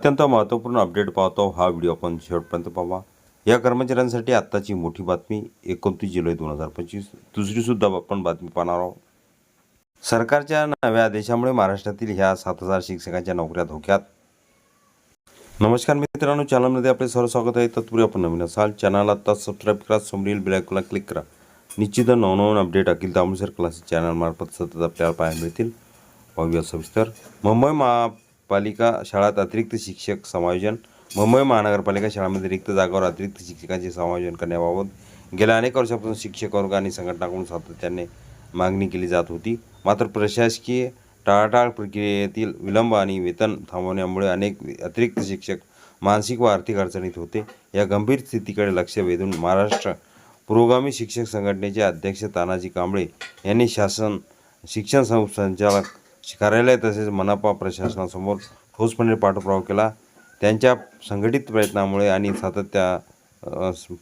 अत्यंत महत्त्वपूर्ण अपडेट पाहतो. हा व्हिडिओ आपण शेवटपर्यंत पाहावा या कर्मचाऱ्यांसाठी आत्ताची मोठी बातमी एकोणतीस जुलै दोन हजार पंचवीस. दुसरीसुद्धा आपण बातमी पाहणार आहोत. सरकारच्या नव्या आदेशामुळे महाराष्ट्रातील ह्या सात हजार शिक्षकांच्या नोकऱ्या धोक्यात. नमस्कार मित्रांनो चॅनलमध्ये आपले सर्व स्वागत आहे. तत्पूर्वी आपण नवीन असाल चॅनल आत्ता सबस्क्राईब करा समोरील बेलायकॉनला क्लिक करा. निश्चित नवनवीन अपडेट अखिल तांबूसर क्लासेस चॅनलमार्फत सतत आपल्याला पाहायला मिळतील. पाहूया सविस्तर. मुंबई पालिका शाळात अतिरिक्त शिक्षक समायोजन मुंबई महानगरपालिका शाळांमध्ये रिक्त जागावर अतिरिक्त शिक्षकांचे समायोजन करण्याबाबत गेल्या अनेक वर्षापासून शिक्षक वर्ग आणि संघटनाकडून सातत्याने मागणी केली जात होती. मात्र प्रशासकीय टाळाटाळ प्रक्रियेतील विलंब आणि वेतन थांबवण्यामुळे अनेक अतिरिक्त शिक्षक मानसिक व आर्थिक अडचणीत होते. या गंभीर स्थितीकडे लक्ष वेधून महाराष्ट्र पुरोगामी शिक्षक संघटनेचे अध्यक्ष तानाजी कांबळे यांनी शासन शिक्षण संचालक कार्यालय तसेच मनापा प्रशासनासमोर ठोसपणे पाठपुरावा केला. त्यांच्या संघटित प्रयत्नामुळे आणि सातत्या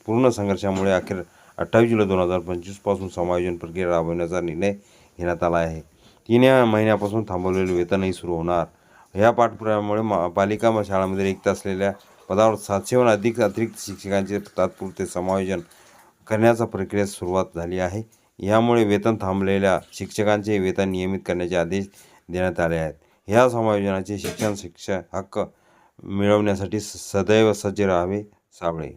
पूर्ण संघर्षामुळे अखेर अठ्ठावीस जुलै दोन हजार पंचवीसपासून समायोजन प्रक्रिया राबवण्याचा निर्णय घेण्यात आला आहे. तीन या महिन्यापासून थांबवलेले वेतनही सुरू होणार. या पाठपुराव्यामुळे मा पालिका शाळांमध्ये रिक्त असलेल्या पदावर सातशेहून अधिक अतिरिक्त शिक्षकांचे तात्पुरते समायोजन करण्याचा प्रक्रियेस सुरुवात झाली आहे. यामुळे वेतन थांबलेल्या शिक्षकांचे वेतन नियमित करण्याचे आदेश देण्यात आले आहेत. ह्या समायोजनाचे शिक्षण शिक्षा हक्क मिळवण्यासाठी सदैव सज्ज राहावे साबळे.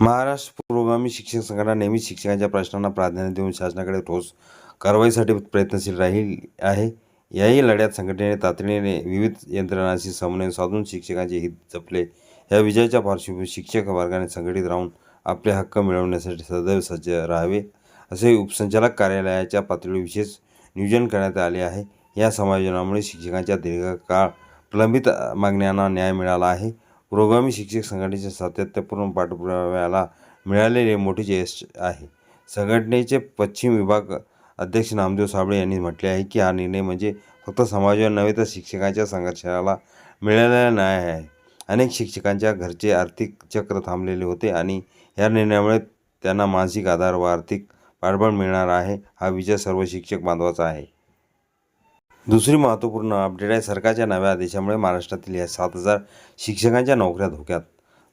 महाराष्ट्र पुरोगामी शिक्षक संघटना नेहमीच शिक्षकांच्या प्रश्नांना प्राधान्य देऊन शासनाकडे ठोस कारवाईसाठी प्रयत्नशील राहील आहे. याही लढ्यात संघटनेने तातडीने विविध यंत्रणांशी समन्वय साधून शिक्षकांचे हित जपले. या विजयाच्या पार्श्वभूमीवर शिक्षक वर्गाने संघटित राहून आपले हक्क मिळवण्यासाठी सदैव सज्ज राहावे असे उपसंचालक कार्यालयाच्या पातळीवर विशेष नियोजन करण्यात आले आहे. या समायोजनामुळे शिक्षकांच्या दीर्घकाळ प्रलंबित मागण्यांना न्याय मिळाला आहे. पुरोगामी शिक्षक संघटनेच्या सातत्यपूर्ण पाठपुराव्याला मिळालेले मोठे यश आहे. संघटनेचे पश्चिम विभाग अध्यक्ष नामदेव साबळे यांनी म्हटले आहे की हा निर्णय म्हणजे फक्त समाजावर नव्हे तर शिक्षकांच्या संघर्षाला मिळालेला न्याय आहे. अनेक शिक्षकांच्या घरचे आर्थिक चक्र थांबलेले होते आणि या निर्णयामुळे त्यांना मानसिक आधार व आर्थिक पाठबळ मिळणार आहे हा विचार सर्व शिक्षक बांधवाचा आहे. दुसरी महत्त्वपूर्ण अपडेट आहे सरकारच्या नव्या आदेशामुळे महाराष्ट्रातील या सात हजार शिक्षकांच्या नोकऱ्या धोक्यात.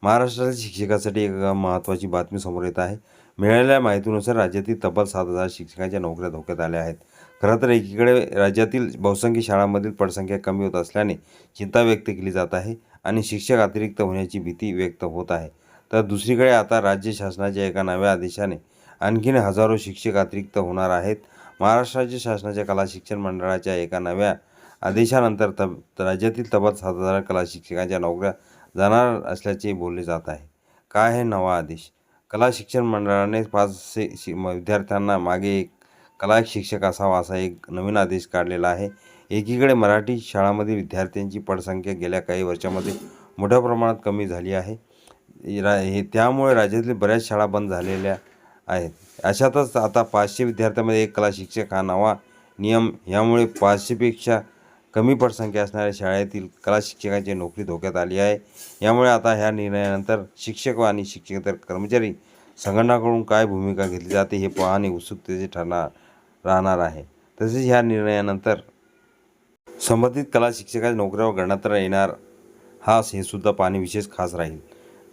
महाराष्ट्रातील शिक्षकासाठी एक महत्त्वाची बातमी समोर येत आहे. मिळालेल्या माहितीनुसार राज्यातील तब्बल सात हजार शिक्षकांच्या नोकऱ्या धोक्यात आल्या आहेत. खरं तर एकीकडे राज्यातील बहुसंख्य शाळांमधील पडसंख्या कमी होत असल्याने चिंता व्यक्त केली जात आहे आणि शिक्षक अतिरिक्त होण्याची भीती व्यक्त होत आहे. तर दुसरीकडे आता राज्य शासनाच्या एका नव्या आदेशाने आणखीन हजारो शिक्षक अतिरिक्त होणार आहेत. महाराष्ट्र राज्य शासनाच्या कला शिक्षण मंडळाच्या एका नव्या आदेशानंतर तब राज्यातील तब्बल सात हजार कला शिक्षकांच्या नोकऱ्या जाणार असल्याचे बोलले जात आहे. काय आहे नवा आदेश? कला शिक्षण मंडळाने पाचशे शि म- विद्यार्थ्यांना मागे एक कला शिक्षक असावा असा एक नवीन आदेश काढलेला आहे. एकीकडे मराठी शाळांमधील विद्यार्थ्यांची पडसंख्या गेल्या काही वर्षामध्ये मोठ्या प्रमाणात कमी झाली आहे. रा हे त्यामुळे राज्यातील बऱ्याच शाळा बंद झालेल्या आहेत अशातच आता पाचशे विद्यार्थ्यांमध्ये एक कला शिक्षक हा नवा नियम. यामुळे पाचशेपेक्षा कमी पटसंख्या असणाऱ्या शाळेतील कला शिक्षकांची नोकरी धोक्यात आली आहे. यामुळे आता ह्या निर्णयानंतर शिक्षक आणि शिक्षकेतर कर्मचारी संघटनाकडून काय भूमिका घेतली जाते हे पाहणे उत्सुकतेचे ठरणार राहणार आहे. तसेच ह्या निर्णयानंतर संबंधित कला शिक्षकाच्या नोकऱ्यावर गणना येणार. हा हे सुद्धा पाहणे विशेष खास राहील.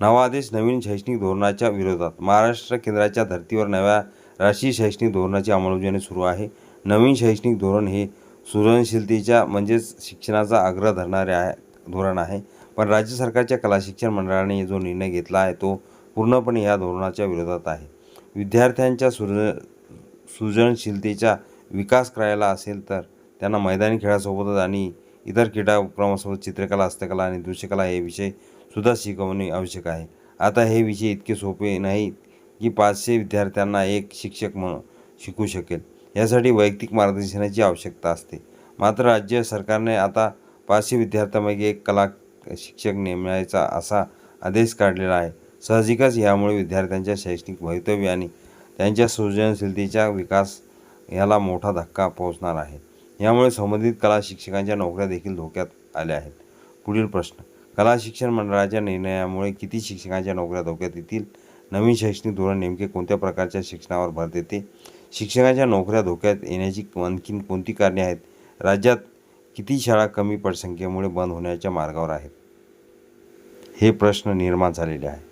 नवा आदेश नवीन शैक्षणिक धोरणाच्या विरोधात महाराष्ट्र केंद्राच्या धर्तीवर नव्या राष्ट्रीय शैक्षणिक धोरणाची अंमलबजावणी सुरू आहे. नवीन शैक्षणिक धोरण हे सृजनशीलतेच्या म्हणजेच शिक्षणाचा आग्रह धरणारे आहे धोरण आहे. पण राज्य सरकारच्या कला शिक्षण मंडळाने जो निर्णय घेतला आहे तो पूर्णपणे या धोरणाच्या विरोधात आहे. विद्यार्थ्यांच्या सृज सृजनशीलतेचा विकास करायला असेल तर त्यांना मैदानी खेळासोबतच आणि इतर क्रीडा उपक्रमासोबत चित्रकला हस्तकला आणि दृश्यकला हे विषय सुद्धा शिकवणे आवश्यक आहे. आता हे विषय इतके सोपे नाहीत की पाचशे विद्यार्थ्यांना एक शिक्षक म्हणून शिकू शकेल. यासाठी वैयक्तिक मार्गदर्शनाची आवश्यकता असते. मात्र राज्य सरकारने आता पाचशे विद्यार्थ्यांपैकी एक कला शिक्षक नेमण्याचा असा आदेश काढलेला आहे. साहजिकच यामुळे विद्यार्थ्यांच्या शैक्षणिक भवितव्य आणि त्यांच्या सृजनशीलतेचा विकास याला मोठा धक्का पोहोचणार आहे. यामुळे संबंधित कला शिक्षकांच्या नोकऱ्या देखील धोक्यात आल्या आहेत. पुढील प्रश्न. कला शिक्षण मंडळाच्या निर्णयामुळे किती शिक्षकांच्या नोकऱ्या धोक्यात येतील? नवीन शैक्षणिक धोरण नेमके कोणत्या प्रकारच्या शिक्षणावर भर देते? शिक्षकांच्या नोकऱ्या धोक्यात येण्याची आणखीन कोणती कारणे आहेत? राज्यात किती शाळा कमी पटसंख्येमुळे बंद होण्याच्या मार्गावर आहेत? हे प्रश्न निर्माण झालेले आहे